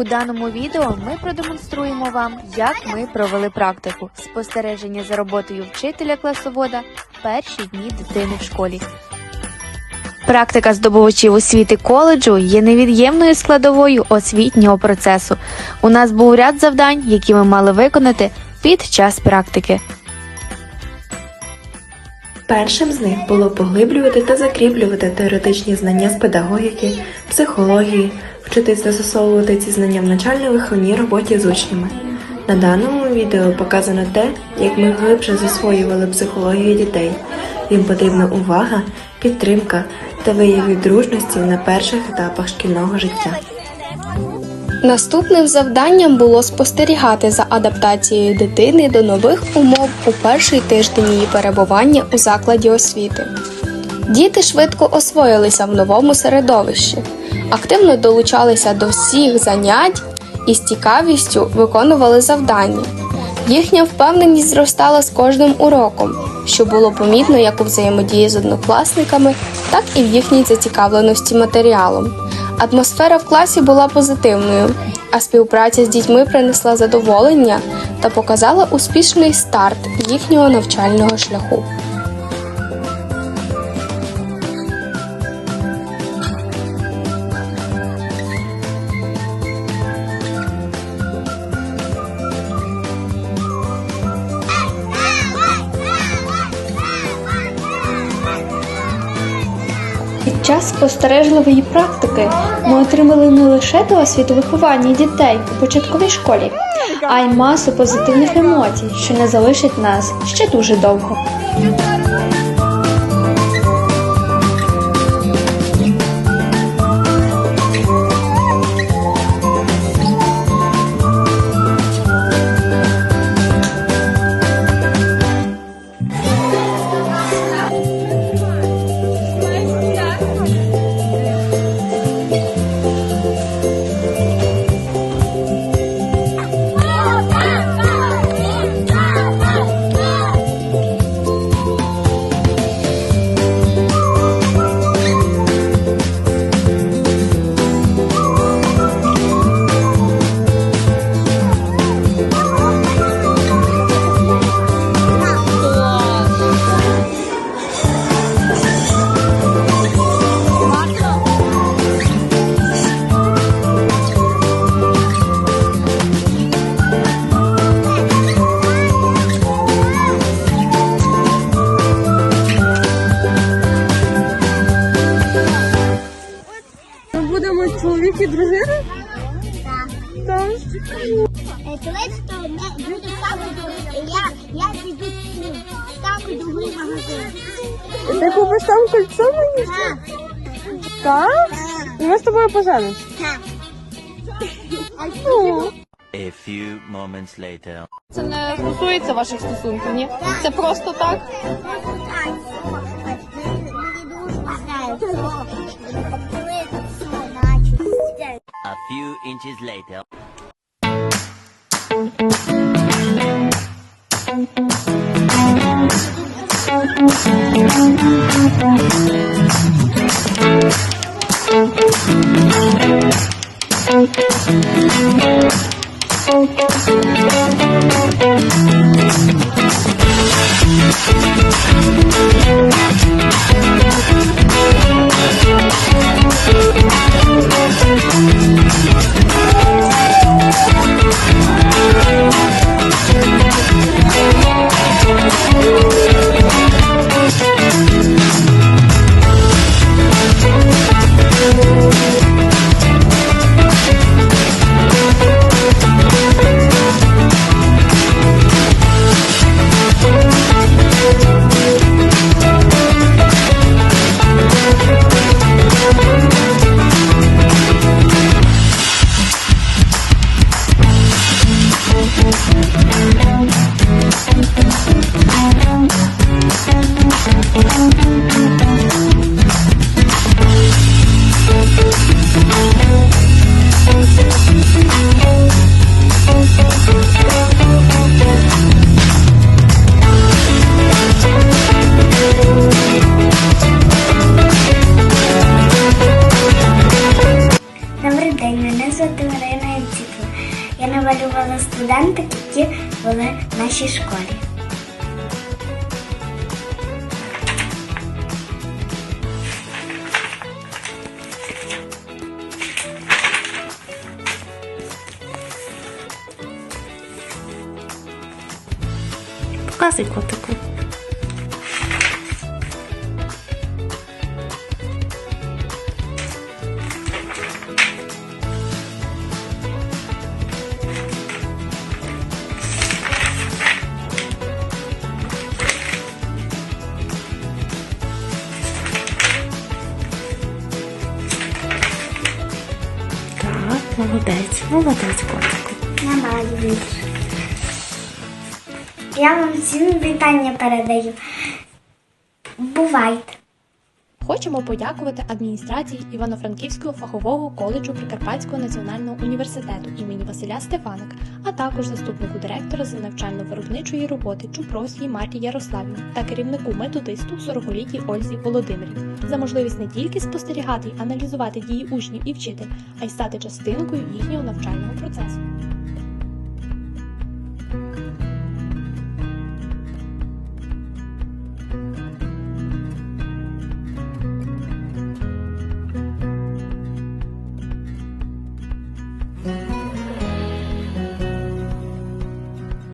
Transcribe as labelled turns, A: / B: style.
A: У даному відео ми продемонструємо вам, як ми провели практику спостереження за роботою вчителя класовода в перші дні дитини в школі. Практика здобувачів освіти коледжу є невід'ємною складовою освітнього процесу. У нас був ряд завдань, які ми мали виконати під час практики.
B: Першим з них було поглиблювати та закріплювати теоретичні знання з педагогіки, психології, вчитись застосовувати ці знання в навчально-виховній роботі з учнями. На даному відео показано те, як ми глибше засвоювали психологію дітей. Їм потрібна увага, підтримка та вияв дружності на перших етапах шкільного життя.
C: Наступним завданням було спостерігати за адаптацією дитини до нових умов у перший тиждень її перебування у закладі освіти. Діти швидко освоїлися в новому середовищі, активно долучалися до всіх занять і з цікавістю виконували завдання. Їхня впевненість зростала з кожним уроком, що було помітно як у взаємодії з однокласниками, так і в їхній зацікавленості матеріалом. Атмосфера в класі була позитивною, а співпраця з дітьми принесла задоволення та показала успішний старт їхнього навчального шляху.
D: Час спостережливої практики ми отримали не лише досвід виховання дітей у початковій школі, а й масу позитивних емоцій, що не залишать нас ще дуже довго.
E: Будемо чоловік і дружина? Так.
F: Колись то не буде саме. Я, я піду в самий дорогий магазин.
E: Ти купиш там кольцо мені?
F: Так,
E: Так?
F: так,
E: І ми з тобою поженимось.
F: так.
E: Ну.
G: A few moments later.
H: Це не стосується ваших стосунків, ні? Це просто так.
F: Мені
G: A few inches later.
F: Thank you. Я студенти, які були в нашій школі.
I: Показуй котику. Молодець, молодець котику.
F: Немає більше. Я вам всім вітання передаю. Бувайте!
J: Хочемо подякувати адміністрації Івано-Франківського фахового коледжу Прикарпатського національного університету імені Василя Стефаника, а також заступнику директора з навчально-виробничої роботи Чупросії Марті Ярославівні та керівнику методисту 40-літній Ользі Володимирівні за можливість не тільки спостерігати й аналізувати дії учнів і вчитель, а й стати частинкою їхнього навчального процесу.